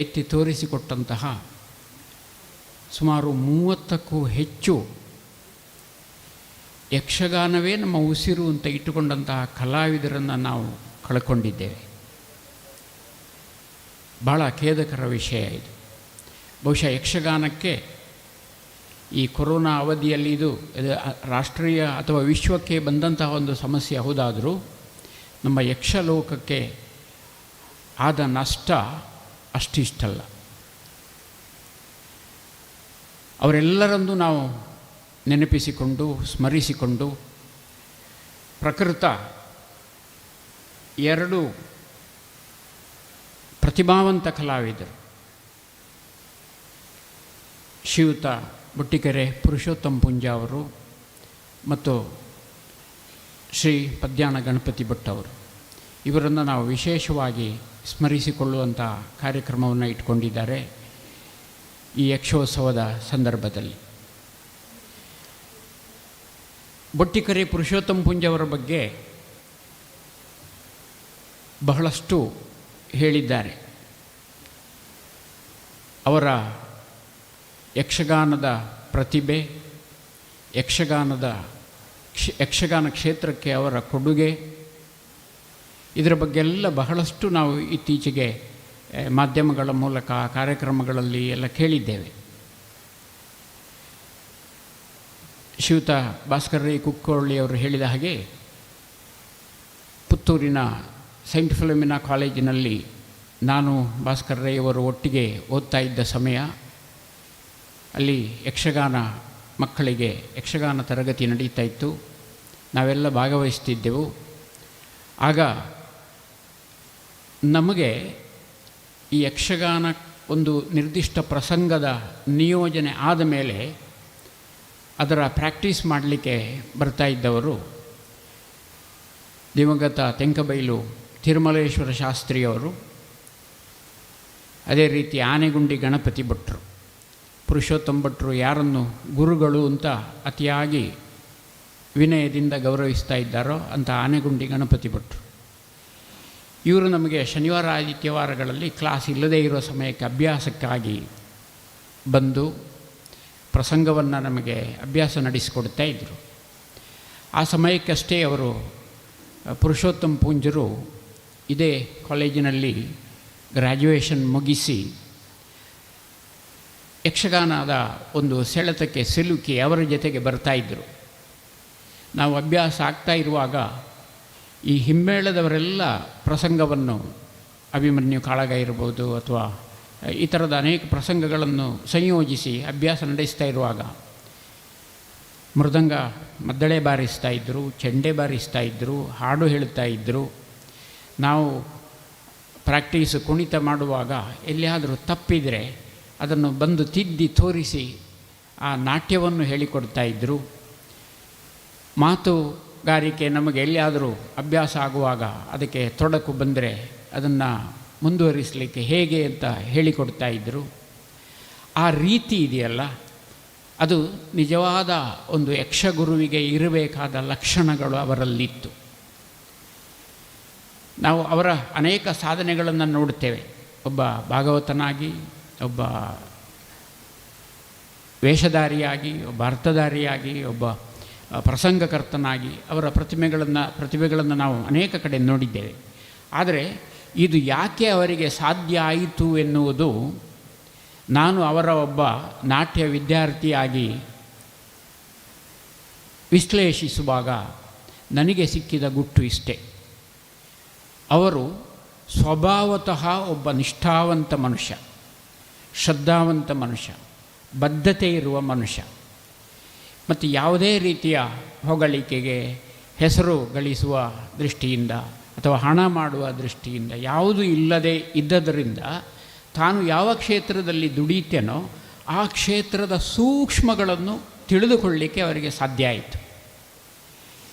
ಎತ್ತಿ ತೋರಿಸಿಕೊಟ್ಟಂತಹ ಸುಮಾರು ಮೂವತ್ತಕ್ಕೂ ಹೆಚ್ಚು ಯಕ್ಷಗಾನವೇ ನಮ್ಮ ಉಸಿರು ಅಂತ ಇಟ್ಟುಕೊಂಡಂತಹ ಕಲಾವಿದರನ್ನು ನಾವು ಕಳ್ಕೊಂಡಿದ್ದೇವೆ. ಭಾಳ ಖೇದಕರ ವಿಷಯ ಇದು. ಬಹುಶಃ ಯಕ್ಷಗಾನಕ್ಕೆ ಈ ಕೊರೋನಾ ಅವಧಿಯಲ್ಲಿ ಇದು ರಾಷ್ಟ್ರೀಯ ಅಥವಾ ವಿಶ್ವಕ್ಕೆ ಬಂದಂತಹ ಒಂದು ಸಮಸ್ಯೆ ಹೌದಾದರೂ ನಮ್ಮ ಯಕ್ಷಲೋಕಕ್ಕೆ ಆದ ನಷ್ಟ ಅಷ್ಟಿಷ್ಟಲ್ಲ ಅವರೆಲ್ಲರಂದು ನಾವು ನೆನಪಿಸಿಕೊಂಡು, ಸ್ಮರಿಸಿಕೊಂಡು, ಪ್ರಕೃತ ಎರಡು ಪ್ರತಿಭಾವಂತ ಕಲಾವಿದರು. ಶಿವತ ಬುಟ್ಟಿಕೆರೆ, ಪುರುಷೋತ್ತಮ ಪುಂಜ ಅವರು ಮತ್ತು ಶ್ರೀ ಪದ್ಯಾಣ ಗಣಪತಿ ಭಟ್ ಅವರು. ಇವರನ್ನು ನಾವು ವಿಶೇಷವಾಗಿ ಸ್ಮರಿಸಿಕೊಳ್ಳುವಂಥ ಕಾರ್ಯಕ್ರಮವನ್ನು ಇಟ್ಕೊಂಡಿದ್ದಾರೆ ಈ ಯಕ್ಷೋತ್ಸವದ ಸಂದರ್ಭದಲ್ಲಿ. ಬೊಟ್ಟಿಕರಿ ಪುರುಷೋತ್ತಮ ಪುಂಜವರ ಬಗ್ಗೆ ಬಹಳಷ್ಟು ಹೇಳಿದ್ದಾರೆ. ಅವರ ಯಕ್ಷಗಾನದ ಪ್ರತಿಭೆ, ಯಕ್ಷಗಾನದ ಕ್ಷ, ಯಕ್ಷಗಾನ ಕ್ಷೇತ್ರಕ್ಕೆ ಅವರ ಕೊಡುಗೆ ಇದರ ಬಗ್ಗೆ ಎಲ್ಲ ಬಹಳಷ್ಟು ನಾವು ಇತ್ತೀಚೆಗೆ ಮಾಧ್ಯಮಗಳ ಮೂಲಕ, ಕಾರ್ಯಕ್ರಮಗಳಲ್ಲಿ ಎಲ್ಲ ಕೇಳಿದ್ದೇವೆ. ಶ್ರೀಯುತ ಭಾಸ್ಕರ್ ರೈ ಕುಕ್ಕೋಳ್ಳಿ ಅವರು ಹೇಳಿದ ಹಾಗೆ, ಪುತ್ತೂರಿನ ಸೈಂಟ್ ಫಿಲೋಮಿನಾ ಕಾಲೇಜಿನಲ್ಲಿ ನಾನು ಭಾಸ್ಕರ್ ರೈ ಅವರು ಒಟ್ಟಿಗೆ ಓದ್ತಾ ಇದ್ದ ಸಮಯ, ಅಲ್ಲಿ ಯಕ್ಷಗಾನ ಮಕ್ಕಳಿಗೆ ಯಕ್ಷಗಾನ ತರಗತಿ ನಡೀತಾ ಇತ್ತು. ನಾವೆಲ್ಲ ಭಾಗವಹಿಸ್ತಿದ್ದೆವು. ಆಗ ನಮಗೆ ಈ ಯಕ್ಷಗಾನ ಒಂದು ನಿರ್ದಿಷ್ಟ ಪ್ರಸಂಗದ ನಿಯೋಜನೆ ಆದ ಮೇಲೆ ಅದರ ಪ್ರಾಕ್ಟೀಸ್ ಮಾಡಲಿಕ್ಕೆ ಬರ್ತಾ ಇದ್ದವರು ದಿವಂಗತ ತೆಂಕಬೈಲು ತಿರುಮಲೇಶ್ವರ ಶಾಸ್ತ್ರಿಯವರು. ಅದೇ ರೀತಿ ಆನೆಗುಂಡಿ ಗಣಪತಿ ಭಟ್ರು ಪುರುಷೋತ್ತಮ ಭಟ್ರು ಯಾರನ್ನು ಗುರುಗಳು ಅಂತ ಅತಿಯಾಗಿ ವಿನಯದಿಂದ ಗೌರವಿಸ್ತಾ ಇದ್ದಾರೋ ಅಂತ ಆನೆಗುಂಡಿ ಗಣಪತಿ ಭಟ್ರು. ಇವರು ನಮಗೆ ಶನಿವಾರ ಆದಿತ್ಯವಾರಗಳಲ್ಲಿ ಕ್ಲಾಸ್ ಇಲ್ಲದೇ ಇರೋ ಸಮಯಕ್ಕೆ ಅಭ್ಯಾಸಕ್ಕಾಗಿ ಬಂದು ಪ್ರಸಂಗವನ್ನು ನಮಗೆ ಅಭ್ಯಾಸ ನಡೆಸಿಕೊಡ್ತಾ ಇದ್ದರು ಆ ಸಮಯಕ್ಕಷ್ಟೇ ಅವರು ಪುರುಷೋತ್ತಮ ಪೂಂಜರು ಇದೇ ಕಾಲೇಜಿನಲ್ಲಿ ಗ್ರ್ಯಾಜುಯೇಷನ್ ಮುಗಿಸಿ ಯಕ್ಷಗಾನದ ಒಂದು ಸೆಳೆತಕ್ಕೆ ಸಿಲುಕಿ ಅವರ ಜೊತೆಗೆ ಬರ್ತಾಯಿದ್ದರು ನಾವು ಅಭ್ಯಾಸ ಆಗ್ತಾ ಇರುವಾಗ ಈ ಹಿಮ್ಮೇಳದವರೆಲ್ಲ ಪ್ರಸಂಗವನ್ನು ಅಭಿಮನ್ಯು ಕಾಳಗ ಇರ್ಬೋದು ಅಥವಾ ಈ ಥರದ ಅನೇಕ ಪ್ರಸಂಗಗಳನ್ನು ಸಂಯೋಜಿಸಿ ಅಭ್ಯಾಸ ನಡೆಸ್ತಾ ಇರುವಾಗ ಮೃದಂಗ ಮದ್ದಳೆ ಬಾರಿಸ್ತಾ ಇದ್ದರು ಚೆಂಡೆ ಬಾರಿಸ್ತಾ ಇದ್ದರು ಹಾಡು ಹೇಳ್ತಾ ಇದ್ದರು ನಾವು ಪ್ರಾಕ್ಟೀಸ್ ಕುಣಿತ ಮಾಡುವಾಗ ಎಲ್ಲಿಯಾದರೂ ತಪ್ಪಿದರೆ ಅದನ್ನು ಬಂದು ತಿದ್ದಿ ತೋರಿಸಿ ಆ ನಾಟ್ಯವನ್ನು ಹೇಳಿಕೊಡ್ತಾ ಇದ್ದರು ಮಾತುಗಾರಿಕೆ ನಮಗೆ ಎಲ್ಲಿಯಾದರೂ ಅಭ್ಯಾಸ ಆಗುವಾಗ ಅದಕ್ಕೆ ತೊಡಕು ಬಂದರೆ ಅದನ್ನು ಮುಂದುವರಿಸಲಿಕ್ಕೆ ಹೇಗೆ ಅಂತ ಹೇಳಿಕೊಡ್ತಾ ಇದ್ದರು ಆ ರೀತಿ ಇದೆಯಲ್ಲ? ಅದು ನಿಜವಾದ ಒಂದು ಯಕ್ಷಗುರುವಿಗೆ ಇರಬೇಕಾದ ಲಕ್ಷಣಗಳು ಅವರಲ್ಲಿತ್ತು. ನಾವು ಅವರ ಅನೇಕ ಸಾಧನೆಗಳನ್ನು ನೋಡುತ್ತೇವೆ. ಒಬ್ಬ ಭಾಗವತನಾಗಿ, ಒಬ್ಬ ವೇಷಧಾರಿಯಾಗಿ, ಒಬ್ಬ ಅರ್ಥಧಾರಿಯಾಗಿ, ಒಬ್ಬ ಪ್ರಸಂಗಕರ್ತನಾಗಿ ಅವರ ಪ್ರತಿಮೆಗಳನ್ನು, ಪ್ರತಿಭೆಗಳನ್ನು ನಾವು ಅನೇಕ ಕಡೆ ನೋಡಿದ್ದೇವೆ. ಆದರೆ ಇದು ಯಾಕೆ ಅವರಿಗೆ ಸಾಧ್ಯ ಆಯಿತು ಎನ್ನುವುದು ನಾನು ಅವರ ಒಬ್ಬ ನಾಟ್ಯ ವಿದ್ಯಾರ್ಥಿಯಾಗಿ ವಿಶ್ಲೇಷಿಸುವಾಗ ನನಗೆ ಸಿಕ್ಕಿದ ಗುಟ್ಟು ಇಷ್ಟೇ. ಅವರು ಸ್ವಭಾವತಃ ಒಬ್ಬ ನಿಷ್ಠಾವಂತ ಮನುಷ್ಯ, ಶ್ರದ್ಧಾವಂತ ಮನುಷ್ಯ, ಬದ್ಧತೆ ಇರುವ ಮನುಷ್ಯ. ಮತ್ತು ಯಾವುದೇ ರೀತಿಯ ಹೊಗಳಿಕೆಗೆ ಹೆಸರು ಗಳಿಸುವ ದೃಷ್ಟಿಯಿಂದ ಅಥವಾ ಹಣ ಮಾಡುವ ದೃಷ್ಟಿಯಿಂದ ಯಾವುದು ಇಲ್ಲದೆ ಇದ್ದದರಿಂದ ತಾನು ಯಾವ ಕ್ಷೇತ್ರದಲ್ಲಿ ದುಡಿತೇನೋ ಆ ಕ್ಷೇತ್ರದ ಸೂಕ್ಷ್ಮಗಳನ್ನು ತಿಳಿದುಕೊಳ್ಳಿಕ್ಕೆ ಅವರಿಗೆ ಸಾಧ್ಯ ಆಯಿತು.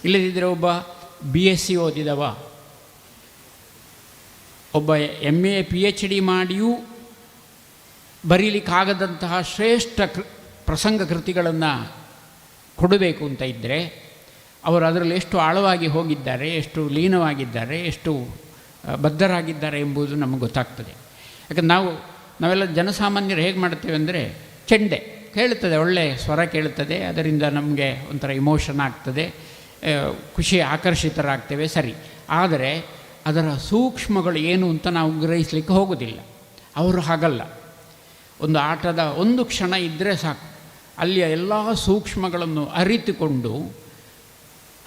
ಇಲ್ಲದಿದ್ದರೆ ಒಬ್ಬ ಬಿ ಎಸ್ ಸಿ ಓದಿದವ, ಒಬ್ಬ M A P H D ಮಾಡಿಯೂ ಬರೀಲಿಕ್ಕಾಗದಂತಹ ಶ್ರೇಷ್ಠ ಕೃ, ಪ್ರಸಂಗ ಕೃತಿಗಳನ್ನು ಕೊಡಬೇಕು ಅಂತ ಇದ್ದರೆ ಅವರು ಅದರಲ್ಲಿ ಎಷ್ಟು ಆಳವಾಗಿ ಹೋಗಿದ್ದಾರೆ, ಎಷ್ಟು ಲೀನವಾಗಿದ್ದಾರೆ, ಎಷ್ಟು ಬದ್ಧರಾಗಿದ್ದಾರೆ ಎಂಬುದು ನಮಗೆ ಗೊತ್ತಾಗ್ತದೆ. ಯಾಕಂದ್ರೆ ನಾವು, ನಾವೆಲ್ಲ ಜನಸಾಮಾನ್ಯರು ಹೇಗೆ ಮಾಡ್ತೇವೆ ಅಂದರೆ ಚೆಂಡೆ ಕೇಳುತ್ತದೆ ಒಳ್ಳೆಯ ಸ್ವರ ಕೇಳುತ್ತದೆ, ಅದರಿಂದ ನಮಗೆ ಒಂಥರ ಇಮೋಷನ್ ಆಗ್ತದೆ ಖುಷಿ ಆಕರ್ಷಿತರಾಗ್ತೇವೆ, ಸರಿ. ಆದರೆ ಅದರ ಸೂಕ್ಷ್ಮಗಳು ಏನು ಅಂತ ನಾವು ಗ್ರಹಿಸಲಿಕ್ಕೆ ಹೋಗೋದಿಲ್ಲ. ಅವರು ಹಾಗಲ್ಲ. ಒಂದು ಆಟದ ಒಂದು ಕ್ಷಣ ಇದ್ದರೆ ಸಾಕು. ಅಲ್ಲಿಯ ಎಲ್ಲ ಸೂಕ್ಷ್ಮಗಳನ್ನು ಅರಿತುಕೊಂಡು,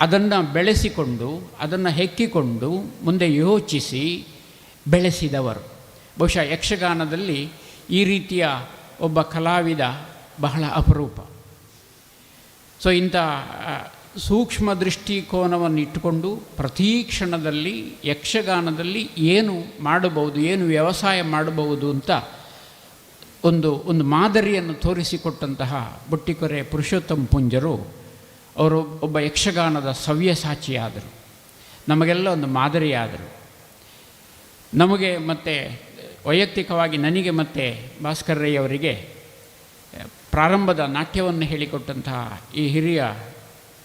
ಅದನ್ನು ಬೆಳೆಸಿಕೊಂಡು, ಅದನ್ನು ಹೆಕ್ಕಿಕೊಂಡು, ಮುಂದೆ ಯೋಚಿಸಿ ಬೆಳೆಸಿದವರು. ಬಹುಶಃ ಯಕ್ಷಗಾನದಲ್ಲಿ ಈ ರೀತಿಯ ಒಬ್ಬ ಕಲಾವಿದ ಬಹಳ ಅಪರೂಪ. ಸೊ, ಇಂಥ ಸೂಕ್ಷ್ಮ ದೃಷ್ಟಿಕೋನವನ್ನು ಇಟ್ಟುಕೊಂಡು ಪ್ರತಿ ಕ್ಷಣದಲ್ಲಿ ಯಕ್ಷಗಾನದಲ್ಲಿ ಏನು ಮಾಡಬಹುದು, ಏನು ವ್ಯವಸಾಯ ಮಾಡಬಹುದು ಅಂತ ಒಂದು ಒಂದು ಮಾದರಿಯನ್ನು ತೋರಿಸಿಕೊಟ್ಟಂತಹ ಬುಟ್ಟಿಕೊರೆ ಪುರುಷೋತ್ತಮ ಪುಂಜರು, ಅವರು ಒಬ್ಬ ಯಕ್ಷಗಾನದ ಸವ್ಯಸಾಚಿಯಾದರು. ನಮಗೆಲ್ಲ ಒಂದು ಮಾದರಿಯಾದರು. ನಮಗೆ ಮತ್ತು ವೈಯಕ್ತಿಕವಾಗಿ ನನಗೆ ಮತ್ತು ಭಾಸ್ಕರ್ ರೈ ಅವರಿಗೆ, ಪ್ರಾರಂಭದ ನಾಟ್ಯವನ್ನು ಹೇಳಿಕೊಟ್ಟಂತಹ ಈ ಹಿರಿಯ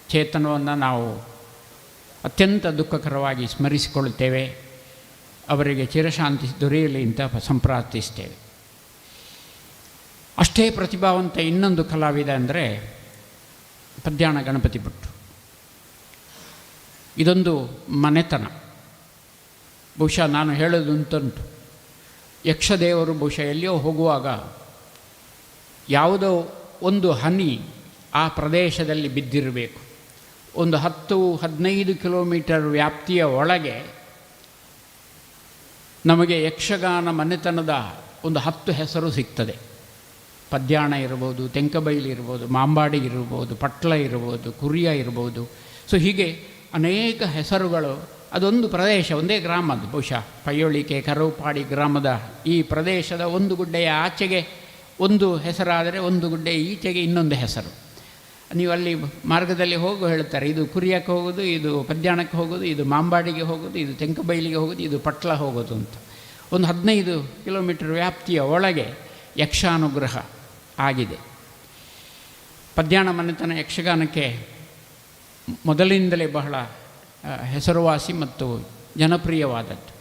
ಚೇತನವನ್ನು ನಾವು ಅತ್ಯಂತ ದುಃಖಕರವಾಗಿ ಸ್ಮರಿಸಿಕೊಳ್ಳುತ್ತೇವೆ. ಅವರಿಗೆ ಚಿರಶಾಂತಿ ದೊರೆಯಲಿ ಅಂತ ಸಂಪ್ರಾರ್ಥಿಸ್ತೇವೆ. ಅಷ್ಟೇ ಪ್ರತಿಭಾವಂತ ಇನ್ನೊಂದು ಕಲಾವಿದ ಅಂದರೆ ಪದ್ಯಾಣ ಗಣಪತಿ ಭಟ್ರು ಇದೊಂದು ಮನೆತನ. ಬಹುಶಃ ನಾನು ಹೇಳೋದುಂಟುಂಟು ಯಕ್ಷದೇವರು ಬಹುಶಃ ಎಲ್ಲಿಯೋ ಹೋಗುವಾಗ ಯಾವುದೋ ಒಂದು ಹನಿ ಆ ಪ್ರದೇಶದಲ್ಲಿ ಬಿದ್ದಿರಬೇಕು. ಒಂದು ಹತ್ತು, ಹದಿನೈದು ಕಿಲೋಮೀಟರ್ ವ್ಯಾಪ್ತಿಯ ಒಳಗೆ ನಮಗೆ ಯಕ್ಷಗಾನ ಮನೆತನದ ಒಂದು ಹತ್ತು ಹೆಸರು ಸಿಗ್ತದೆ. ಪದ್ಯಾಣ ಇರ್ಬೋದು, ತೆಂಕಬೈಲಿ ಇರ್ಬೋದು, ಮಾಂಬಾಡಿ ಇರ್ಬೋದು, ಪಟ್ಲ ಇರ್ಬೋದು, ಕುರಿಯ ಇರ್ಬೋದು. ಸೊ ಹೀಗೆ ಅನೇಕ ಹೆಸರುಗಳು, ಅದೊಂದು ಪ್ರದೇಶ, ಒಂದೇ ಗ್ರಾಮದ ಬಹುಶಃ. ಪಯ್ಯೋಳಿಕೆ ಕರೌಪಾಡಿ ಗ್ರಾಮದ ಈ ಪ್ರದೇಶದ ಒಂದು ಗುಡ್ಡೆಯ ಆಚೆಗೆ ಒಂದು ಹೆಸರಾದರೆ ಒಂದು ಗುಡ್ಡೆ ಈಚೆಗೆ ಇನ್ನೊಂದು ಹೆಸರು. ನೀವು ಅಲ್ಲಿ ಮಾರ್ಗದಲ್ಲಿ ಹೋಗು ಹೇಳ್ತಾರೆ, ಇದು ಕುರಿಯಕ್ಕೆ ಹೋಗೋದು, ಇದು ಪದ್ಯಾಣಕ್ಕೆ ಹೋಗೋದು, ಇದು ಮಾಂಬಾಡಿಗೆ ಹೋಗೋದು, ಇದು ತೆಂಕಬೈಲಿಗೆ ಹೋಗೋದು, ಇದು ಪಟ್ಲ ಹೋಗೋದು ಅಂತ. ಒಂದು ಹದಿನೈದು ಕಿಲೋಮೀಟರ್ ವ್ಯಾಪ್ತಿಯ ಒಳಗೆ ಯಕ್ಷಾನುಗ್ರಹ. ಆಗಿದೆ. ಪದ್ಯಾಣ ಮನೆತನ ಯಕ್ಷಗಾನಕ್ಕೆ ಮೊದಲಿನಿಂದಲೇ ಬಹಳ ಹೆಸರುವಾಸಿ ಮತ್ತು ಜನಪ್ರಿಯವಾದದ್ದು.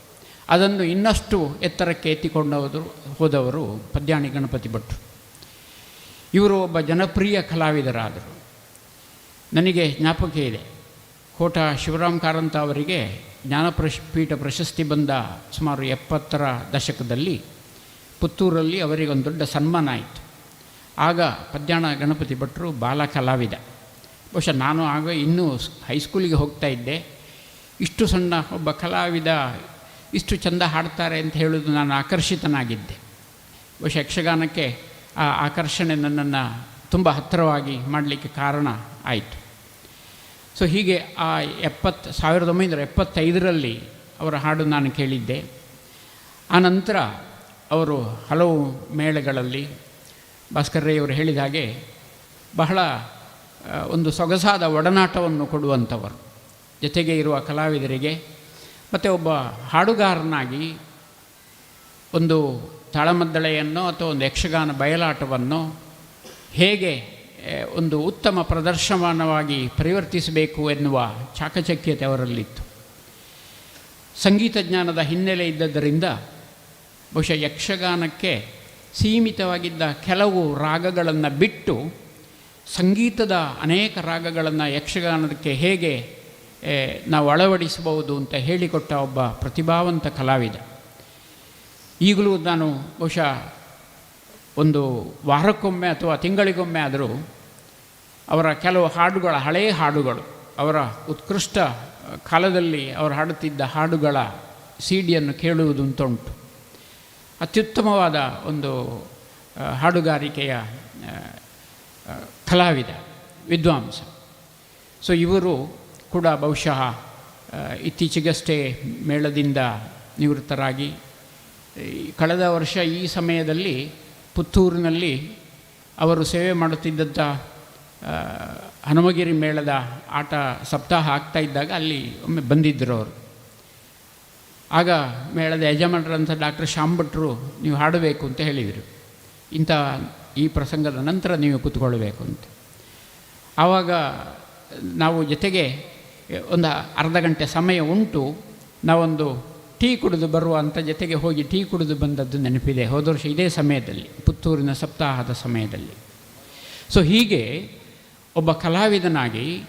ಅದನ್ನು ಇನ್ನಷ್ಟು ಎತ್ತರಕ್ಕೆ ಎತ್ತಿಕೊಂಡವರು, ಹೋದವರು ಪದ್ಯಾಣಿ ಗಣಪತಿ ಭಟ್ರು ಇವರು ಒಬ್ಬ ಜನಪ್ರಿಯ ಕಲಾವಿದರಾದರು. ನನಗೆ ಜ್ಞಾಪಕ ಇದೆ. ಕೋಟ ಶಿವರಾಮ್ ಕಾರಂತ ಅವರಿಗೆ ಜ್ಞಾನಪ್ರಶ್ ಪೀಠ ಪ್ರಶಸ್ತಿ ಬಂದ ಸುಮಾರು ಎಪ್ಪತ್ತರ ದಶಕದಲ್ಲಿ ಪುತ್ತೂರಲ್ಲಿ ಅವರಿಗೆ ಒಂದು ದೊಡ್ಡ ಸನ್ಮಾನ ಆಯಿತು. ಆಗ ಪದ್ಯಾಣ ಗಣಪತಿ ಭಟ್ರು ಬಾಲ ಕಲಾವಿದ ಬಹುಶಃ ನಾನು ಆಗ ಇನ್ನೂ ಹೈಸ್ಕೂಲಿಗೆ ಹೋಗ್ತಾ ಇದ್ದೆ. ಇಷ್ಟು ಸಣ್ಣ ಒಬ್ಬ ಕಲಾವಿದ ಇಷ್ಟು ಚಂದ ಹಾಡ್ತಾರೆ ಅಂತ ಹೇಳೋದು ನಾನು ಆಕರ್ಷಿತನಾಗಿದ್ದೆ. ಬಹುಶಃ ಯಕ್ಷಗಾನಕ್ಕೆ ಆ ಆಕರ್ಷಣೆ ನನ್ನನ್ನು ತುಂಬ ಹತ್ತಿರವಾಗಿ ಮಾಡಲಿಕ್ಕೆ ಕಾರಣ ಆಯಿತು. ಸೊ ಹೀಗೆ ಆ ಎಪ್ಪತ್ತು ಸಾವಿರದ ಒಂಬೈನೂರ ಎಪ್ಪತ್ತೈದರಲ್ಲಿ ಅವರ ಹಾಡು ನಾನು ಕೇಳಿದ್ದೆ. ಆನಂತರ ಅವರು ಹಲವು ಮೇಳಗಳಲ್ಲಿ ಭಾಸ್ಕರ್ ರೈ ಅವರು ಹೇಳಿದ ಹಾಗೆ ಬಹಳ ಒಂದು ಸೊಗಸಾದ ಒಡನಾಟವನ್ನು ಕೊಡುವಂಥವರು. ಜೊತೆಗೆ ಇರುವ ಕಲಾವಿದರಿಗೆ, ಮತ್ತು ಒಬ್ಬ ಹಾಡುಗಾರನಾಗಿ ಒಂದು ತಾಳಮದ್ದಳೆಯನ್ನು ಅಥವಾ ಒಂದು ಯಕ್ಷಗಾನ ಬಯಲಾಟವನ್ನು ಹೇಗೆ ಒಂದು ಉತ್ತಮ ಪ್ರದರ್ಶನವಾಗಿ ಪರಿವರ್ತಿಸಬೇಕು ಎನ್ನುವ ಚಾಕಚಕ್ಯತೆ ಅವರಲ್ಲಿತ್ತು. ಸಂಗೀತ ಜ್ಞಾನದ ಹಿನ್ನೆಲೆ ಇದ್ದದ್ದರಿಂದ ಬಹುಶಃ ಯಕ್ಷಗಾನಕ್ಕೆ ಸೀಮಿತವಾಗಿದ್ದ ಕೆಲವು ರಾಗಗಳನ್ನು ಬಿಟ್ಟು ಸಂಗೀತದ ಅನೇಕ ರಾಗಗಳನ್ನು ಯಕ್ಷಗಾನಕ್ಕೆ ಹೇಗೆ ನಾವು ಅಳವಡಿಸಬಹುದು ಅಂತ ಹೇಳಿಕೊಟ್ಟ ಒಬ್ಬ ಪ್ರತಿಭಾವಂತ ಕಲಾವಿದ. ಈಗಲೂ ನಾನು ಬಹುಶಃ ಒಂದು ವಾರಕ್ಕೊಮ್ಮೆ ಅಥವಾ ತಿಂಗಳಿಗೊಮ್ಮೆ ಆದರೂ ಅವರ ಕೆಲವು ಹಾಡುಗಳ ಹಳೆಯ ಹಾಡುಗಳು, ಅವರ ಉತ್ಕೃಷ್ಟ ಕಾಲದಲ್ಲಿ ಅವರು ಹಾಡುತ್ತಿದ್ದ ಹಾಡುಗಳ ಸಿಡಿಯನ್ನು ಕೇಳುವುದು ಅಂತ ಉಂಟು. ಅತ್ಯುತ್ತಮವಾದ ಒಂದು ಹಾಡುಗಾರಿಕೆಯ ಕಲಾವಿದ, ವಿದ್ವಾಂಸ. ಸೊ ಇವರು ಕೂಡ ಬಹುಶಃ ಇತ್ತೀಚೆಗಷ್ಟೇ ಮೇಳದಿಂದ ನಿವೃತ್ತರಾಗಿ ಕಳೆದ ವರ್ಷ ಈ ಸಮಯದಲ್ಲಿ ಪುತ್ತೂರಿನಲ್ಲಿ ಅವರು ಸೇವೆ ಮಾಡುತ್ತಿದ್ದಂಥ ಹನುಮಗಿರಿ ಮೇಳದ ಆಟ ಸಪ್ತಾಹ ಆಗ್ತಾ ಇದ್ದಾಗ ಅಲ್ಲಿ ಒಮ್ಮೆ ಬಂದಿದ್ದರು ಅವರು. ಆಗ ಮೇಳದ ಯಜಮಾನರಂಥ ಡಾಕ್ಟರ್ ಶ್ಯಾಮ್ ಭಟ್ರು, ನೀವು ಹಾಡಬೇಕು ಅಂತ ಹೇಳಿದರು. ಇಂಥ ಈ ಪ್ರಸಂಗದ ನಂತರ ನೀವು ಕೂತ್ಕೊಳ್ಬೇಕು ಅಂತ ಆವಾಗ ನಾವು ಜೊತೆಗೆ ಒಂದು ಅರ್ಧ ಗಂಟೆ ಸಮಯ ಉಂಟು, ನಾವೊಂದು ಟೀ ಕುಡಿದು ಬರುವ ಅಂತ ಜೊತೆಗೆ ಹೋಗಿ ಟೀ ಕುಡಿದು ಬಂದದ್ದು ನೆನಪಿದೆ. ಹೋದ ವರ್ಷ ಇದೇ ಸಮಯದಲ್ಲಿ, ಪುತ್ತೂರಿನ ಸಪ್ತಾಹದ ಸಮಯದಲ್ಲಿ. ಸೊ ಹೀಗೆ ಒಬ್ಬ ಕಲಾವಿದನಾಗಿ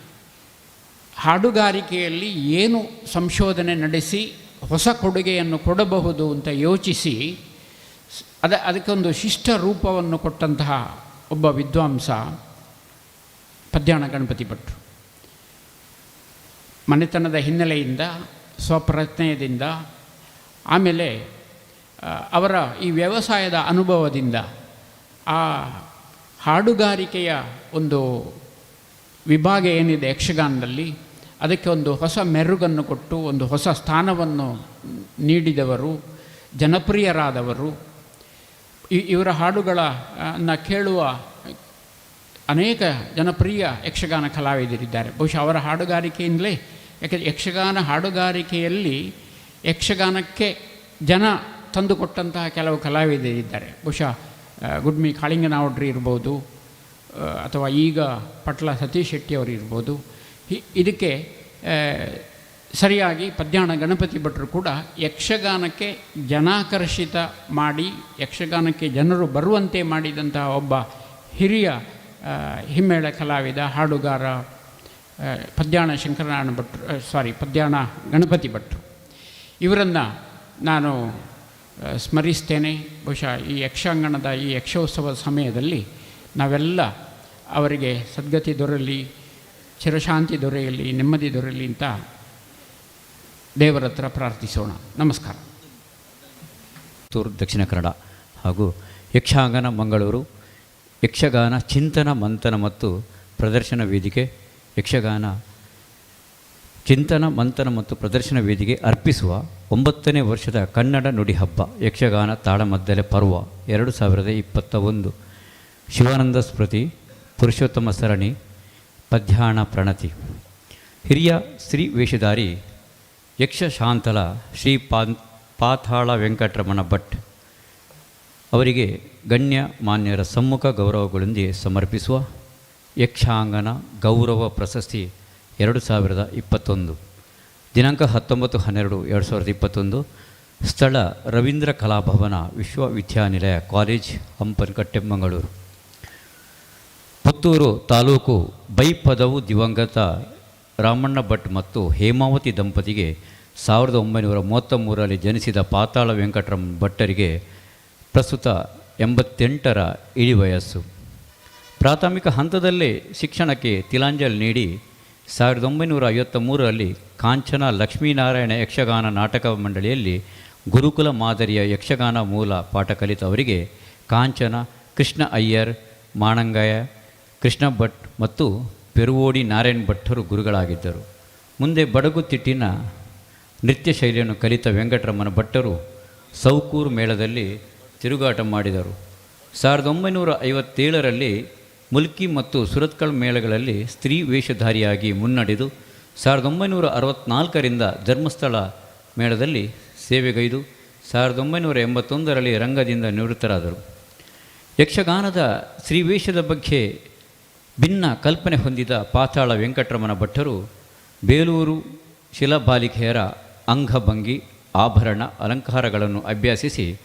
ಹಾಡುಗಾರಿಕೆಯಲ್ಲಿ ಏನು ಸಂಶೋಧನೆ ನಡೆಸಿ ಹೊಸ ಕೊಡುಗೆಯನ್ನು ಕೊಡಬಹುದು ಅಂತ ಯೋಚಿಸಿ, ಅದ ಅದಕ್ಕೊಂದು ಶಿಷ್ಟ ರೂಪವನ್ನು ಕೊಟ್ಟಂತಹ ಒಬ್ಬ ವಿದ್ವಾಂಸ ಪದ್ಯಾಣ ಗಣಪತಿ ಭಟ್ರು. ಮನೆತನದ ಹಿನ್ನೆಲೆಯಿಂದ, ಸ್ವಪ್ರಜ್ಞೆಯದಿಂದ, ಆಮೇಲೆ ಅವರ ಈ ವ್ಯವಸಾಯದ ಅನುಭವದಿಂದ ಆ ಹಾಡುಗಾರಿಕೆಯ ಒಂದು ವಿಭಾಗ ಏನಿದೆ ಯಕ್ಷಗಾನದಲ್ಲಿ ಅದಕ್ಕೆ ಒಂದು ಹೊಸ ಮೆರುಗನ್ನು ಕೊಟ್ಟು, ಒಂದು ಹೊಸ ಸ್ಥಾನವನ್ನು ನೀಡಿದವರು, ಜನಪ್ರಿಯರಾದವರು. ಇವರ ಹಾಡುಗಳನ್ನು ಕೇಳುವ ಅನೇಕ ಜನಪ್ರಿಯ ಯಕ್ಷಗಾನ ಕಲಾವಿದರಿದ್ದಾರೆ. ಬಹುಶಃ ಅವರ ಹಾಡುಗಾರಿಕೆಯಿಂದಲೇ, ಯಾಕೆಂದರೆ ಯಕ್ಷಗಾನ ಹಾಡುಗಾರಿಕೆಯಲ್ಲಿ ಯಕ್ಷಗಾನಕ್ಕೆ ಜನ ತಂದುಕೊಟ್ಟಂತಹ ಕೆಲವು ಕಲಾವಿದರಿದ್ದಾರೆ. ಬಹುಶಃ ಗುಡ್ಮಿ ಕಾಳಿಂಗನಾವಡ್ರಿ ಇರ್ಬೋದು ಅಥವಾ ಈಗ ಪಟ್ಲ ಸತೀಶ್ ಶೆಟ್ಟಿ ಅವರು ಇರ್ಬೋದು. ಇದಕ್ಕೆ ಸರಿಯಾಗಿ ಪದ್ಯಾಣ ಗಣಪತಿ ಭಟ್ರು ಕೂಡ ಯಕ್ಷಗಾನಕ್ಕೆ ಜನಾಕರ್ಷಿತ ಮಾಡಿ, ಯಕ್ಷಗಾನಕ್ಕೆ ಜನರು ಬರುವಂತೆ ಮಾಡಿದಂತಹ ಒಬ್ಬ ಹಿರಿಯ ಹಿಮ್ಮೇಳ ಕಲಾವಿದ, ಹಾಡುಗಾರ ಪದ್ಯಾಣ ಶಂಕರನಾರಾಯಣ ಭಟ್ರು ಸಾರಿ ಪದ್ಯಾಣ ಗಣಪತಿ ಭಟ್ರು. ಇವರನ್ನು ನಾನು ಸ್ಮರಿಸ್ತೇನೆ. ಬಹುಶಃ ಈ ಯಕ್ಷಾಂಗಣದ ಈ ಯಕ್ಷೋತ್ಸವದ ಸಮಯದಲ್ಲಿ ನಾವೆಲ್ಲ ಅವರಿಗೆ ಸದ್ಗತಿ ದೊರೆಯಲಿ ಚಿರಶಾಂತಿ ದೊರೆಯಲಿ ನೆಮ್ಮದಿ ದೊರೆಯಲಿ ಅಂತ ದೇವರ ಹತ್ರ ಪ್ರಾರ್ಥಿಸೋಣ. ನಮಸ್ಕಾರ. ತೂರು ದಕ್ಷಿಣ ಕನ್ನಡ ಹಾಗೂ ಯಕ್ಷಾಂಗನ ಮಂಗಳೂರು, ಯಕ್ಷಗಾನ ಚಿಂತನ ಮಂಥನ ಮತ್ತು ಪ್ರದರ್ಶನ ವೇದಿಕೆ, ಯಕ್ಷಗಾನ ಚಿಂತನ ಮಂಥನ ಮತ್ತು ಪ್ರದರ್ಶನ ವೇದಿಕೆ ಅರ್ಪಿಸುವ ಒಂಬತ್ತನೇ ವರ್ಷದ ಕನ್ನಡ ನುಡಿ ಹಬ್ಬ, ಯಕ್ಷಗಾನ ತಾಳಮದ್ದಲೆ ಪರ್ವ, ಎರಡು ಸಾವಿರದ ಇಪ್ಪತ್ತ ಒಂದು ಶಿವಾನಂದ ಸ್ಮೃತಿ, ಪುರುಷೋತ್ತಮ ಸರಣಿ ಪದ್ಯಾಣ ಪ್ರಣತಿ. ಹಿರಿಯ ಸ್ತ್ರೀ ವೇಷಧಾರಿ ಯಕ್ಷ ಶಾಂತಲ ಶ್ರೀ ಪಾನ್ ಪಾತಾಳ ವೆಂಕಟರಮಣ ಭಟ್ ಅವರಿಗೆ ಗಣ್ಯ ಮಾನ್ಯರ ಸಮ್ಮುಖ ಗೌರವಗಳೊಂದಿಗೆ ಸಮರ್ಪಿಸುವ ಯಕ್ಷಾಂಗನ ಗೌರವ ಪ್ರಶಸ್ತಿ ಎರಡು ಸಾವಿರದ ಇಪ್ಪತ್ತೊಂದು. ದಿನಾಂಕ ಹತ್ತೊಂಬತ್ತು ಹನ್ನೆರಡು ಎರಡು ಸಾವಿರದ ಇಪ್ಪತ್ತೊಂದು. ಸ್ಥಳ ರವೀಂದ್ರ ಕಲಾಭವನ ವಿಶ್ವವಿದ್ಯಾನಿಲಯ ಕಾಲೇಜ್ ಹಂಪನಕಟ್ಟೆ ಮಂಗಳೂರು ಪುತ್ತೂರು ತಾಲೂಕು ಬೈಪದವು ದಿವಂಗತ ರಾಮಣ್ಣ ಭಟ್ ಮತ್ತು ಹೇಮಾವತಿ ದಂಪತಿಗೆ ಸಾವಿರದ ಒಂಬೈನೂರ ಮೂವತ್ತ ಮೂರರಲ್ಲಿ ಜನಿಸಿದ ಪಾತಾಳ ವೆಂಕಟರಮ್ ಭಟ್ಟರಿಗೆ ಪ್ರಸ್ತುತ ಎಂಬತ್ತೆಂಟರ ಇಳಿ ವಯಸ್ಸು. ಪ್ರಾಥಮಿಕ ಹಂತದಲ್ಲೇ ಶಿಕ್ಷಣಕ್ಕೆ ತಿಲಾಂಜಲಿ ನೀಡಿ ಸಾವಿರದ ಒಂಬೈನೂರ ಐವತ್ತ ಮೂರರಲ್ಲಿ ಕಾಂಚನ ಲಕ್ಷ್ಮೀನಾರಾಯಣ ಯಕ್ಷಗಾನ ನಾಟಕ ಮಂಡಳಿಯಲ್ಲಿ ಗುರುಕುಲ ಮಾದರಿಯ ಯಕ್ಷಗಾನ ಮೂಲ ಪಾಠ ಕಲಿತವರಿಗೆ ಕಾಂಚನ, ಕೃಷ್ಣ ಅಯ್ಯರ್ ಮಾಣಂಗಯ ಕೃಷ್ಣ ಭಟ್ ಮತ್ತು ಪೆರುವೋಡಿ ನಾರಾಯಣ್ ಭಟ್ಟರು ಗುರುಗಳಾಗಿದ್ದರು. ಮುಂದೆ ಬಡಗುತಿಟ್ಟಿನ ನೃತ್ಯ ಶೈಲಿಯನ್ನು ಕಲಿತ ವೆಂಕಟರಮಣ ಭಟ್ಟರು ಸೌಕೂರು ಮೇಳದಲ್ಲಿ ತಿರುಗಾಟ ಮಾಡಿದರು. ಸಾವಿರದ ಒಂಬೈನೂರ ಐವತ್ತೇಳರಲ್ಲಿ ಮುಲ್ಕಿ ಮತ್ತು ಸುರತ್ಕಲ್ ಮೇಳಗಳಲ್ಲಿ ಸ್ತ್ರೀ ವೇಷಧಾರಿಯಾಗಿ ಮುನ್ನಡೆದು ಸಾವಿರದ ಒಂಬೈನೂರ ಅರವತ್ತ್ನಾಲ್ಕರಿಂದ ಧರ್ಮಸ್ಥಳ ಮೇಳದಲ್ಲಿ ಸೇವೆಗೈದು ಸಾವಿರದ ಒಂಬೈನೂರ ಎಂಬತ್ತೊಂದರಲ್ಲಿ ರಂಗದಿಂದ ನಿವೃತ್ತರಾದರು. ಯಕ್ಷಗಾನದ ಸ್ತ್ರೀವೇಷದ ಬಗ್ಗೆ ಭಿನ್ನ ಕಲ್ಪನೆ ಹೊಂದಿದ ಪಾತಾಳ ವೆಂಕಟರಮಣ ಭಟ್ಟರು ಬೇಲೂರು ಶಿಲಾಬಾಲಿಕೆಯರ ಅಂಗಭಂಗಿ, ಆಭರಣ, ಅಲಂಕಾರಗಳನ್ನು ಅಭ್ಯಾಸಿಸಿ,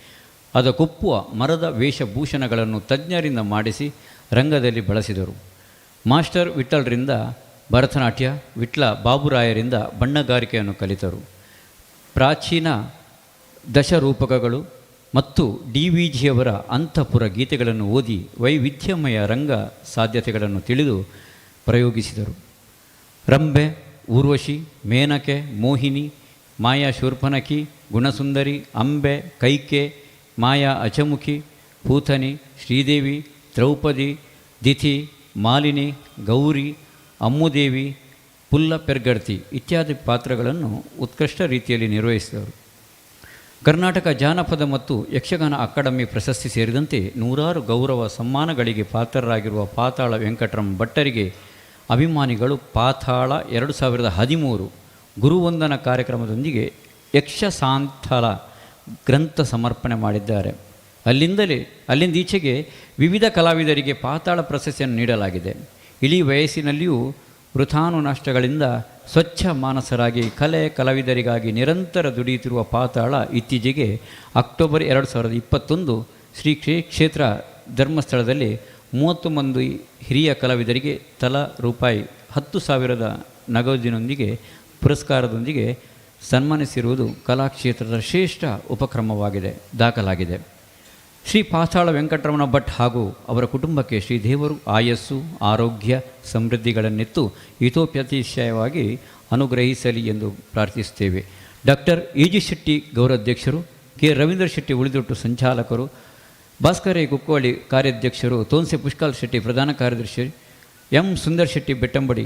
ಅದಕ್ಕೊಪ್ಪುವ ಮರದ ವೇಷಭೂಷಣಗಳನ್ನು ತಜ್ಞರಿಂದ ಮಾಡಿಸಿ ರಂಗದಲ್ಲಿ ಬಳಸಿದರು. ಮಾಸ್ಟರ್ ವಿಠಲ್ರಿಂದ ಭರತನಾಟ್ಯ ವಿಟ್ಲ ಬಾಬುರಾಯರಿಂದ ಬಣ್ಣಗಾರಿಕೆಯನ್ನು ಕಲಿತರು. ಪ್ರಾಚೀನ ದಶರೂಪಕಗಳು ಮತ್ತು ಡಿ ವಿ ಜಿಯವರ ಅಂತಃಪುರ ಗೀತೆಗಳನ್ನು ಓದಿ ವೈವಿಧ್ಯಮಯ ರಂಗ ಸಾಧ್ಯತೆಗಳನ್ನು ತಿಳಿದು ಪ್ರಯೋಗಿಸಿದರು. ರಂಬೆ ಊರ್ವಶಿ, ಮೇನಕೆ, ಮೋಹಿನಿ, ಮಾಯಾ ಶೂರ್ಪನಖಿ ಗುಣಸುಂದರಿ, ಅಂಬೆ, ಕೈಕೆ, ಮಾಯಾ ಅಚಮುಖಿ ಪೂತನಿ ಶ್ರೀದೇವಿ, ದ್ರೌಪದಿ, ದಿಥಿ, ಮಾಲಿನಿ, ಗೌರಿ, ಅಮ್ಮುದೇವಿ, ಪುಲ್ಲ ಪೆರ್ಗಡ್ತಿ ಇತ್ಯಾದಿ ಪಾತ್ರಗಳನ್ನು ಉತ್ಕೃಷ್ಟ ರೀತಿಯಲ್ಲಿ ನಿರ್ವಹಿಸಿದರು. ಕರ್ನಾಟಕ ಜಾನಪದ ಮತ್ತು ಯಕ್ಷಗಾನ ಅಕಾಡೆಮಿ ಪ್ರಶಸ್ತಿ ಸೇರಿದಂತೆ ನೂರಾರು ಗೌರವ ಸಮ್ಮಾನಗಳಿಗೆ ಪಾತ್ರರಾಗಿರುವ ಪಾತಾಳ ವೆಂಕಟರಮ್ ಭಟ್ಟರಿಗೆ ಅಭಿಮಾನಿಗಳು ಪಾತಾಳ ಎರಡು ಸಾವಿರದ ಹದಿಮೂರು ಗುರುವಂದನ ಕಾರ್ಯಕ್ರಮದೊಂದಿಗೆ ಯಕ್ಷಸಾಂತಲ ಗ್ರಂಥ ಸಮರ್ಪಣೆ ಮಾಡಿದ್ದಾರೆ. ಅಲ್ಲಿಂದಲೇ, ಅಲ್ಲಿಂದ ಈಚೆಗೆ ವಿವಿಧ ಕಲಾವಿದರಿಗೆ ಪಾತಾಳ ಪ್ರಶಸ್ತಿಯನ್ನು ನೀಡಲಾಗಿದೆ. ಇಳಿ ವಯಸ್ಸಿನಲ್ಲಿಯೂ ವೃಥಾನುನಷ್ಟಗಳಿಂದ ಸ್ವಚ್ಛ ಮಾನಸರಾಗಿ, ಕಲೆ ಕಲಾವಿದರಿಗಾಗಿ ನಿರಂತರ ದುಡಿಯುತ್ತಿರುವ ಪಾತಾಳ ಇತ್ತೀಚೆಗೆ ಅಕ್ಟೋಬರ್ ಎರಡು ಸಾವಿರದ ಇಪ್ಪತ್ತೊಂದು ಶ್ರೀ ಕ್ಷೇ, ಕ್ಷೇತ್ರ ಧರ್ಮಸ್ಥಳದಲ್ಲಿ ಮೂವತ್ತು ಮಂದಿ ಹಿರಿಯ ಕಲಾವಿದರಿಗೆ ತಲಾ ರೂಪಾಯಿ ಹತ್ತು ಸಾವಿರದ ನಗದಿನೊಂದಿಗೆ ಪುರಸ್ಕಾರದೊಂದಿಗೆ ಸನ್ಮಾನಿಸಿರುವುದು ಕಲಾಕ್ಷೇತ್ರದ ಶ್ರೇಷ್ಠ ಉಪಕ್ರಮವಾಗಿದೆ, ದಾಖಲಾಗಿದೆ. ಶ್ರೀ ಪಾತಾಳ ವೆಂಕಟರಮಣ ಭಟ್ ಹಾಗೂ ಅವರ ಕುಟುಂಬಕ್ಕೆ ಶ್ರೀದೇವರು ಆಯಸ್ಸು, ಆರೋಗ್ಯ, ಸಮೃದ್ಧಿಗಳನ್ನಿತ್ತು ಹಿತೋಪ್ಯತಿಶಯವಾಗಿ ಅನುಗ್ರಹಿಸಲಿ ಎಂದು ಪ್ರಾರ್ಥಿಸುತ್ತೇವೆ. ಡಾಕ್ಟರ್ ಇ ಜಿ ಶೆಟ್ಟಿ ಗೌರವಾಧ್ಯಕ್ಷರು ಕೆ ರವೀಂದ್ರ ಶೆಟ್ಟಿ ಉಳಿದೊಟ್ಟು ಸಂಚಾಲಕರು, ಭಾಸ್ಕರ್ ಎ ಕುಕ್ಕವಳ್ಳಿ ಕಾರ್ಯಾಧ್ಯಕ್ಷರು, ತೋನ್ಸೆ ಪುಷ್ಕಾಲ್ ಶೆಟ್ಟಿ ಪ್ರಧಾನ ಕಾರ್ಯದರ್ಶಿ, ಎಂ ಸುಂದರ್ ಶೆಟ್ಟಿ ಬೆಟ್ಟಂಬಡಿ,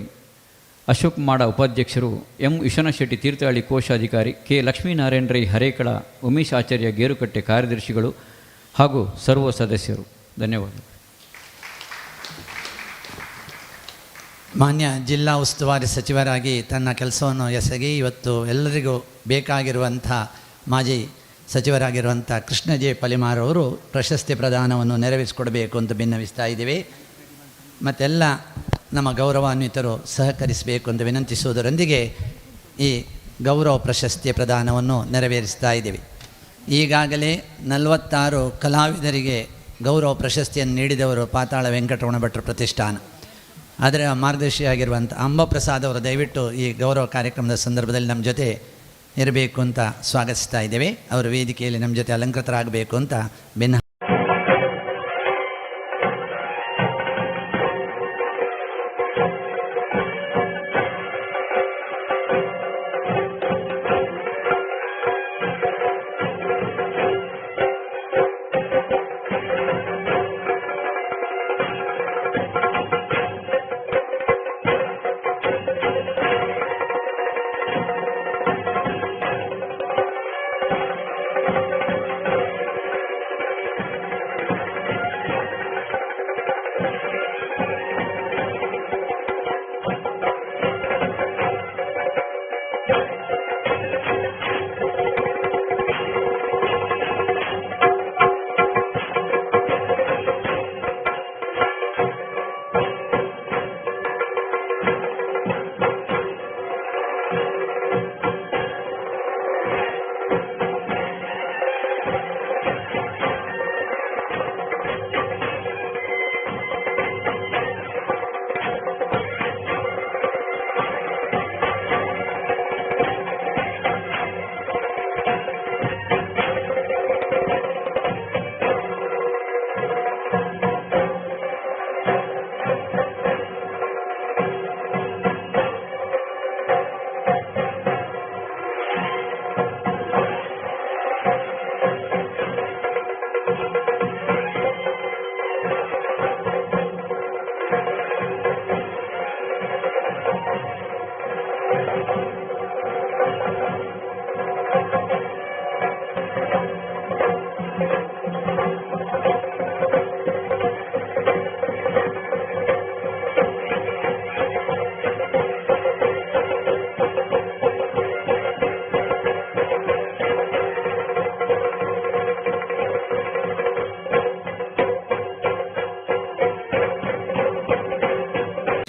ಅಶೋಕ್ ಮಾಡ ಉಪಾಧ್ಯಕ್ಷರು, ಎಂ ವಿಶ್ವನಾಥ ಶೆಟ್ಟಿ ತೀರ್ಥಹಳ್ಳಿ ಕೋಶಾಧಿಕಾರಿ, ಕೆ ಲಕ್ಷ್ಮೀನಾರಾಯಣ ರೈ ಹರೇಕಳ, ಉಮೇಶ್ ಆಚಾರ್ಯ ಗೇರುಕಟ್ಟೆ ಕಾರ್ಯದರ್ಶಿಗಳು ಹಾಗೂ ಸರ್ವ ಸದಸ್ಯರು ಧನ್ಯವಾದ ಮಾನ್ಯ ಜಿಲ್ಲಾ ಉಸ್ತುವಾರಿ ಸಚಿವರಾಗಿ ತನ್ನ ಕೆಲಸವನ್ನು ಎಸಗಿ ಇವತ್ತು ಎಲ್ಲರಿಗೂ ಬೇಕಾಗಿರುವಂಥ ಮಾಜಿ ಸಚಿವರಾಗಿರುವಂಥ ಕೃಷ್ಣ ಜೆ ಪಲಿಮಾರ್ ಅವರು ಪ್ರಶಸ್ತಿ ಪ್ರದಾನವನ್ನು ನೆರವೇರಿಸಿಕೊಡಬೇಕು ಅಂತ ಭಿನ್ನವಿಸ್ತಾ ಇದ್ದೀವಿ. ಮತ್ತೆಲ್ಲ ನಮ್ಮ ಗೌರವಾನ್ವಿತರು ಸಹಕರಿಸಬೇಕು ಅಂತ ವಿನಂತಿಸುವುದರೊಂದಿಗೆ ಈ ಗೌರವ ಪ್ರಶಸ್ತಿ ಪ್ರದಾನವನ್ನು ನೆರವೇರಿಸ್ತಾ ಇದ್ದೀವಿ. ಈಗಾಗಲೇ ನಲವತ್ತಾರು ಕಲಾವಿದರಿಗೆ ಗೌರವ ಪ್ರಶಸ್ತಿಯನ್ನು ನೀಡಿದವರು ಪಾತಾಳ ವೆಂಕಟರಮಣ ಭಟ್ರ ಪ್ರತಿಷ್ಠಾನ. ಆದರೆ ಮಾರ್ಗದರ್ಶಿಯಾಗಿರುವಂಥ ಅಂಬಪ್ರಸಾದ್ ಅವರು ದಯವಿಟ್ಟು ಈ ಗೌರವ ಕಾರ್ಯಕ್ರಮದ ಸಂದರ್ಭದಲ್ಲಿ ನಮ್ಮ ಜೊತೆ ಇರಬೇಕು ಅಂತ ಸ್ವಾಗತಿಸ್ತಾ ಇದ್ದೇವೆ. ಅವರು ವೇದಿಕೆಯಲ್ಲಿ ನಮ್ಮ ಜೊತೆ ಅಲಂಕೃತರಾಗಬೇಕು ಅಂತ ಭಿನ್ನ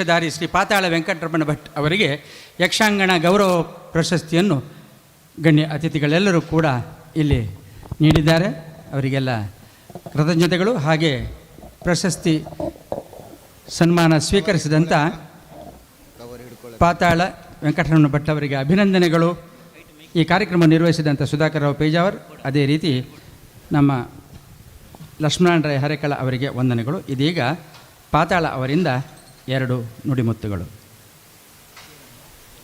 ದಾರಿ ಶ್ರೀ ಪಾತಾಳ ವೆಂಕಟರಮಣ ಭಟ್ ಅವರಿಗೆ ಯಕ್ಷಾಂಗಣ ಗೌರವ ಪ್ರಶಸ್ತಿಯನ್ನು ಗಣ್ಯ ಅತಿಥಿಗಳೆಲ್ಲರೂ ಕೂಡ ಇಲ್ಲಿ ನೀಡಿದ್ದಾರೆ. ಅವರಿಗೆಲ್ಲ ಕೃತಜ್ಞತೆಗಳು ಹಾಗೆ ಪ್ರಶಸ್ತಿ ಸನ್ಮಾನ ಸ್ವೀಕರಿಸಿದಂಥ ಪಾತಾಳ ವೆಂಕಟರಮಣ ಭಟ್ ಅವರಿಗೆ ಅಭಿನಂದನೆಗಳು. ಈ ಕಾರ್ಯಕ್ರಮ ನಿರ್ವಹಿಸಿದಂಥ ಸುಧಾಕರ್ ರಾವ್ ಪೇಜಾವರ್, ಅದೇ ರೀತಿ ನಮ್ಮ ಲಕ್ಷ್ಮಣ ರೈ ಹರೇಕಳ ಅವರಿಗೆ ವಂದನೆಗಳು. ಇದೀಗ ಪಾತಾಳ ಅವರಿಂದ ಎರಡು ನುಡಿಮುತ್ತುಗಳು.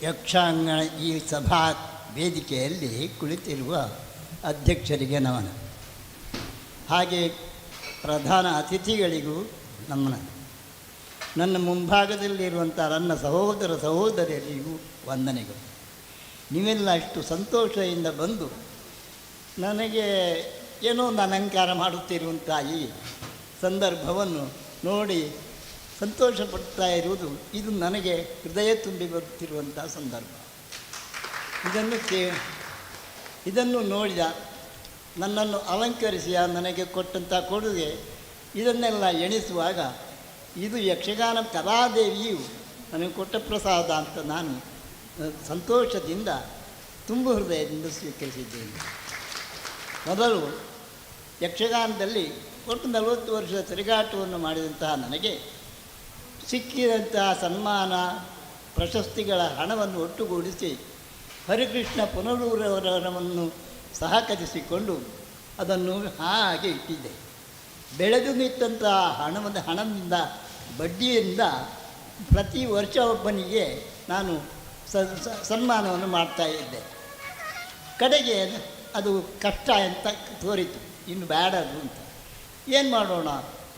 ಯಕ್ಷಾಂಗಣ ಈ ಸಭಾ ವೇದಿಕೆಯಲ್ಲಿ ಕುಳಿತಿರುವ ಅಧ್ಯಕ್ಷರಿಗೆ ನಮನ. ಹಾಗೆ ಪ್ರಧಾನ ಅತಿಥಿಗಳಿಗೂ ನಮನ. ನನ್ನ ಮುಂಭಾಗದಲ್ಲಿರುವಂಥ ನನ್ನ ಸಹೋದರ ಸಹೋದರಿಯರಿಗೂ ವಂದನೆಗಳು. ನೀವೆಲ್ಲ ಅಷ್ಟು ಸಂತೋಷದಿಂದ ಬಂದು ನನಗೆ ಏನೋ ಒಂದು ಅಲಂಕಾರ ಮಾಡುತ್ತಿರುವಂಥ ಈ ಸಂದರ್ಭವನ್ನು ನೋಡಿ ಸಂತೋಷ ಪಡ್ತಾ ಇರುವುದು, ಇದು ನನಗೆ ಹೃದಯ ತುಂಬಿ ಬರುತ್ತಿರುವಂಥ ಸಂದರ್ಭ. ಇದನ್ನು ಕೇ, ಇದನ್ನು ನೋಡಿದ, ನನ್ನನ್ನು ಅಲಂಕರಿಸಿಯ ನನಗೆ ಕೊಟ್ಟಂಥ ಕೊಡುಗೆ, ಇದನ್ನೆಲ್ಲ ಎಣಿಸುವಾಗ, ಇದು ಯಕ್ಷಗಾನ ಕಲಾದೇವಿಯು ನನಗೆ ಕೊಟ್ಟ ಪ್ರಸಾದ ಅಂತ ನಾನು ಸಂತೋಷದಿಂದ ತುಂಬ ಹೃದಯದಿಂದ ಸ್ವೀಕರಿಸಿದ್ದೇನೆ. ಮೊದಲು ಯಕ್ಷಗಾನದಲ್ಲಿ ಒಟ್ಟು ನಲವತ್ತು ವರ್ಷದ ತಿರುಗಾಟವನ್ನು ಮಾಡಿದಂತಹ ನನಗೆ ಸಿಕ್ಕಿದಂತಹ ಸನ್ಮಾನ ಪ್ರಶಸ್ತಿಗಳ ಹಣವನ್ನು ಒಟ್ಟುಗೂಡಿಸಿ ಹರಿಕೃಷ್ಣ ಪುನರೂರವರವನ್ನು ಸಹಕರಿಸಿಕೊಂಡು ಅದನ್ನು ಹಾಗೆ ಇಟ್ಟಿದ್ದೆ. ಬೆಳೆದು ನಿಂತಹ ಹಣವನ್ನು ಹಣದಿಂದ, ಬಡ್ಡಿಯಿಂದ ಪ್ರತಿ ವರ್ಷ ಒಬ್ಬನಿಗೆ ನಾನು ಸನ್ಮಾನವನ್ನು ಮಾಡ್ತಾ ಇದ್ದೆ. ಕಡೆಗೆ ಅದು ಕಷ್ಟ ಅಂತ ತೋರಿತು. ಇನ್ನು ಬೇಡ ಅದು ಅಂತ. ಏನು ಮಾಡೋಣ?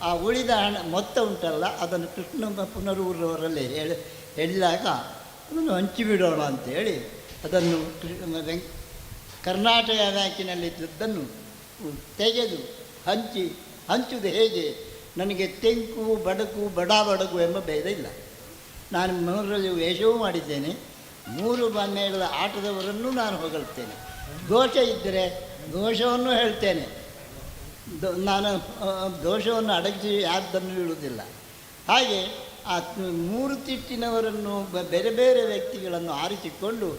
ಆ ಉಳಿದ ಹಣ ಮೊತ್ತ ಉಂಟಲ್ಲ, ಅದನ್ನು ಕೃಷ್ಣ ಪುನರೂರವರಲ್ಲಿ ಹೇಳಿ, ಹೇಳಿದಾಗ ಅದನ್ನು ಹಂಚಿಬಿಡೋಣ ಅಂತೇಳಿ ಅದನ್ನು ವೆಂಕ್, ಕರ್ನಾಟಕ ಬ್ಯಾಂಕಿನಲ್ಲಿದ್ದದ್ದನ್ನು ತೆಗೆದು ಹಂಚಿ, ಹಂಚುವುದು ಹೇಗೆ? ನನಗೆ ತೆಂಕು, ಬಡಕು, ಬಡ ಬಡಗು ಎಂಬ ಭೇದ ಇಲ್ಲ. ನಾನು ಮೂರರಲ್ಲಿ ವೇಷವೂ ಮಾಡಿದ್ದೇನೆ, ಮೂರು ಬನ್ನೆಗಳ ಆಟದವರನ್ನು ನಾನು ಹೊಗಳ್ತೇನೆ. ದೋಷ ಇದ್ದರೆ ದೋಷವನ್ನು ಹೇಳ್ತೇನೆ. ನಾನು ದೋಷವನ್ನು ಅಡಗಿಸಿ ಯಾರ್ದನ್ನು ಇಡುವುದಿಲ್ಲ ಹಾಗೆ ಆ ಮೂರು ತಿಟ್ಟಿನವರನ್ನು ಬೇರೆ ಬೇರೆ ವ್ಯಕ್ತಿಗಳನ್ನು ಆರಿಸಿಕೊಂಡು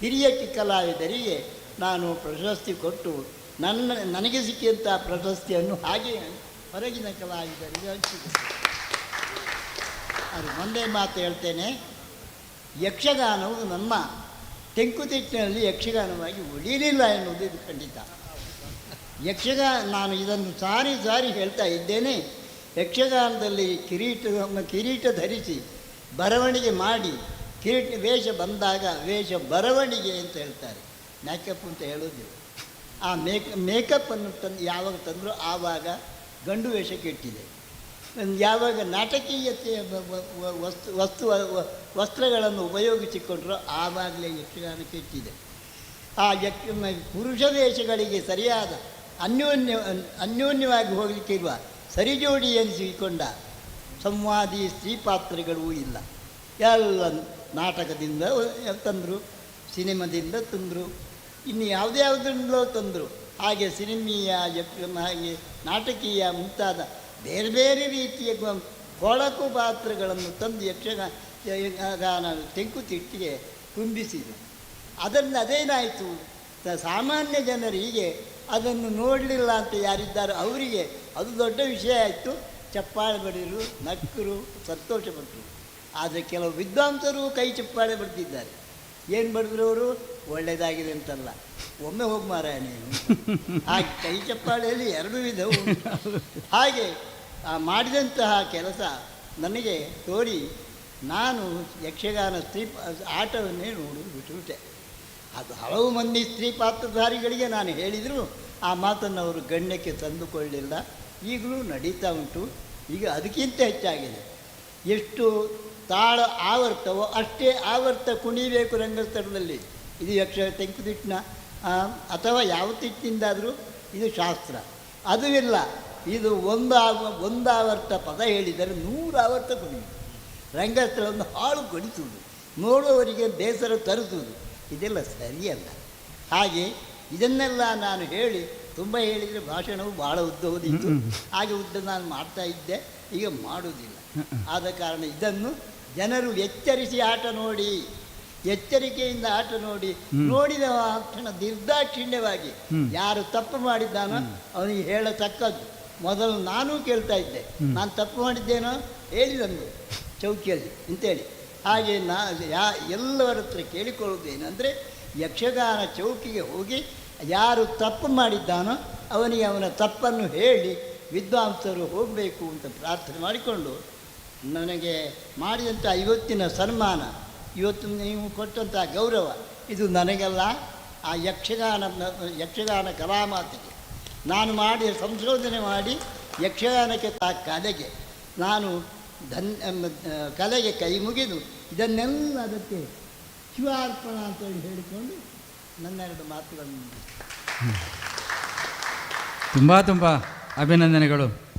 ಹಿರಿಯ ಕಲಾವಿದರಿಗೆ ನಾನು ಪ್ರಶಸ್ತಿ ಕೊಟ್ಟು ನನ್ನ, ನನಗೆ ಸಿಕ್ಕಿದಂಥ ಪ್ರಶಸ್ತಿಯನ್ನು ಹಾಗೆ ಹೊರಗಿನ ಕಲಾವಿದರಿಗೆ ಹಂಚಿದೆ. ಅದು ಒಂದೇ ಮಾತು ಹೇಳ್ತೇನೆ. ಯಕ್ಷಗಾನವು ನಮ್ಮ ತೆಂಕುತಿಟ್ಟಿನಲ್ಲಿ ಯಕ್ಷಗಾನವಾಗಿ ಉಳಿಯಲಿಲ್ಲ ಎನ್ನುವುದು ಇದು ಖಂಡಿತ. ಯಕ್ಷಗಾನ, ನಾನು ಇದನ್ನು ಸಾರಿ ಸಾರಿ ಹೇಳ್ತಾ ಇದ್ದೇನೆ. ಯಕ್ಷಗಾನದಲ್ಲಿ ಕಿರೀಟ ಕಿರೀಟ ಧರಿಸಿ, ಬರವಣಿಗೆ ಮಾಡಿ, ಕಿರೀಟ, ವೇಷ ಬಂದಾಗ ವೇಷ ಬರವಣಿಗೆ ಅಂತ ಹೇಳ್ತಾರೆ. ಮೇಕಪ್ ಅಂತ ಹೇಳೋದಿಲ್ಲ ಆ ಮೇಕ್ ಮೇಕಪ್ಪನ್ನು ತಂದು, ಯಾವಾಗ ತಂದರೂ ಆವಾಗ ಗಂಡು ವೇಷ ಕೆಟ್ಟಿದೆ ಯಾವಾಗ ನಾಟಕೀಯತೆಯ ವಸ್ತು ವಸ್ತು, ವಸ್ತ್ರಗಳನ್ನು ಉಪಯೋಗಿಸಿಕೊಂಡ್ರೋ ಆವಾಗಲೇ ಯಕ್ಷಗಾನ ಕೆಟ್ಟಿದೆ ಆ ಪುರುಷ ದೇಶಗಳಿಗೆ ಸರಿಯಾದ ಅನ್ಯೋನ್ಯ, ಅನ್ಯೋನ್ಯವಾಗಿ ಹೋಗಲಿಕ್ಕೆ ಇರುವ ಸರಿಜೋಡಿ ಎನಿಸಿಕೊಂಡ ಸಂವಾದಿ ಸ್ತ್ರೀ ಪಾತ್ರಗಳೂ ಇಲ್ಲ. ಎಲ್ಲ ನಾಟಕದಿಂದ ತಂದರು, ಸಿನಿಮಾದಿಂದ ತಂದರು, ಇನ್ನು ಯಾವುದೇ ಯಾವುದರಿಂದಲೋ ತಂದರು. ಹಾಗೆ ಸಿನಿಮೀಯ ಯಕ್ಷ ಹಾಗೆ ನಾಟಕೀಯ ಮುಂತಾದ ಬೇರೆ ಬೇರೆ ರೀತಿಯ ಕೊಳಕು ಪಾತ್ರಗಳನ್ನು ತಂದು ಯಕ್ಷಗಾನ ಯಕ್ಷಗಾನ, ತೆಂಕುತಿಟ್ಟಿಗೆ ತುಂಬಿಸಿದರು ಅದರಿಂದ ಅದೇನಾಯಿತು? ಸಾಮಾನ್ಯ ಜನರಿಗೆ ಅದನ್ನು ನೋಡಲಿಲ್ಲ ಅಂತ ಯಾರಿದ್ದಾರೋ ಅವರಿಗೆ ಅದು ದೊಡ್ಡ ವಿಷಯ ಆಯಿತು. ಚಪ್ಪಾಳೆ ಬಡಿದರು ನಕ್ಕರು ಸಂತೋಷಪಟ್ಟರು ಆದರೆ ಕೆಲವು ವಿದ್ವಾಂಸರು ಕೈ ಚಪ್ಪಾಳೆ ಬಡ್ದಿದ್ದಾರೆ. ಏನು ಬಡಿದ್ರು ಅವರು? ಒಳ್ಳೆಯದಾಗಿದೆ ಅಂತಲ್ಲ. ಒಮ್ಮೆ ಹೋಗಿ ಮಾರಾಯ ನೀನು ಹಾಗೆ ಕೈ ಚಪ್ಪಾಳೆಯಲ್ಲಿ ಎರಡು ವಿಧವು ಹಾಗೆ ಮಾಡಿದಂತಹ ಕೆಲಸ ನನಗೆ ತೋರಿ ನಾನು ಯಕ್ಷಗಾನ ಸ್ತ್ರೀ, ಆಟವನ್ನೇ ನೋಡಿ, ಬಿಟ್ಟುಬಿಟ್ಟೆ. ಅದು ಹಲವು ಮಂದಿ ಸ್ತ್ರೀ ಪಾತ್ರಧಾರಿಗಳಿಗೆ ನಾನು ಹೇಳಿದರೂ ಆ ಮಾತನ್ನು ಅವರು ಗಣ್ಯಕ್ಕೆ ತಂದುಕೊಳ್ಳಿಲ್ಲ. ಈಗಲೂ ನಡೀತಾ ಉಂಟು. ಈಗ ಅದಕ್ಕಿಂತ ಹೆಚ್ಚಾಗಿದೆ. ಎಷ್ಟು ತಾಳ ಆವರ್ತವೋ ಅಷ್ಟೇ ಆವರ್ತ ಕುಣಿಬೇಕು ರಂಗಸ್ಥಳದಲ್ಲಿ. ಇದು ಯಕ್ಷ ತೆಂಕುತಿಟ್ಟಿನ ಆ, ಅಥವಾ ಯಾವ ತಿಟ್ಟಿನಿಂದಾದರೂ ಇದು ಶಾಸ್ತ್ರ. ಅದು ಇಲ್ಲ ಇದು ಒಂದು ಒಂದು ಆವರ್ತ ಪದ ಹೇಳಿದರೆ ನೂರು ಆವರ್ತ ಕುಣಿಯುವುದು. ರಂಗಸ್ಥಳವನ್ನು ಹಾಳು ಕೊಡಿಸುವುದು ನೋಡುವವರಿಗೆ ಬೇಸರ ತರಿಸುವುದು. ಇದೆಲ್ಲ ಸರಿಯಲ್ಲ. ಹಾಗೆ ಇದನ್ನೆಲ್ಲ ನಾನು ಹೇಳಿ ತುಂಬ ಹೇಳಿದರೆ ಭಾಷಣವು ಭಾಳ ಉದ್ದ ಹೋದಿತ್ತು ಹಾಗೆ ಉದ್ದ ನಾನು ಮಾಡ್ತಾ ಇದ್ದೆ. ಈಗ ಮಾಡುವುದಿಲ್ಲ. ಆದ ಕಾರಣ ಇದನ್ನು ಜನರು ಎಚ್ಚರಿಸಿ ಆಟ ನೋಡಿ ಎಚ್ಚರಿಕೆಯಿಂದ ಆಟ ನೋಡಿ ನೋಡಿದ ಕ್ಷಣ ನಿರ್ದಾಕ್ಷಿಣ್ಯವಾಗಿ ಯಾರು ತಪ್ಪು ಮಾಡಿದ್ದಾನೋ ಅವನಿಗೆ ಹೇಳತಕ್ಕದ್ದು. ಮೊದಲು ನಾನೂ ಕೇಳ್ತಾ ಇದ್ದೆ. ನಾನು ತಪ್ಪು ಮಾಡಿದ್ದೇನೋ ಹೇಳಿದಂದು ಚೌಕಿಯಲ್ಲಿ ಅಂತೇಳಿ. ಹಾಗೆ ನಾ ಯಾ ಎಲ್ಲರ ಹತ್ರ ಕೇಳಿಕೊಳ್ಳುವುದೇನೆಂದರೆ ಯಕ್ಷಗಾನ ಚೌಕಿಗೆ ಹೋಗಿ ಯಾರು ತಪ್ಪು ಮಾಡಿದ್ದಾನೋ ಅವನಿಗೆ ಅವನ ತಪ್ಪನ್ನು ಹೇಳಿ ವಿದ್ವಾಂಸರು ಹೋಗಬೇಕು ಅಂತ ಪ್ರಾರ್ಥನೆ ಮಾಡಿಕೊಂಡು ನನಗೆ ಮಾಡಿದಂಥ ಇವತ್ತಿನ ಸನ್ಮಾನ, ಇವತ್ತು ನೀವು ಕೊಟ್ಟಂಥ ಗೌರವ, ಇದು ನನಗೆಲ್ಲ. ಆ ಯಕ್ಷಗಾನ ಯಕ್ಷಗಾನ ಕಲಾಮಾತಿಗೆ ನಾನು ಮಾಡಿ ಸಂಶೋಧನೆ ಮಾಡಿ ಯಕ್ಷಗಾನಕ್ಕೆ ತಾ ಕಲೆಗೆ ನಾನು ಧನ್ ಕಲೆಗೆ ಕೈ ಮುಗಿದು ಇದನ್ನೆಲ್ಲ ಅದಕ್ಕೆ ಶಿವಾರ್ಪಣ ಅಂತೇಳಿ ಹೇಳಿಕೊಂಡು ನನ್ನೆರಡು ಮಾತುಗಳನ್ನು ತುಂಬ ತುಂಬ ಅಭಿನಂದನೆಗಳು.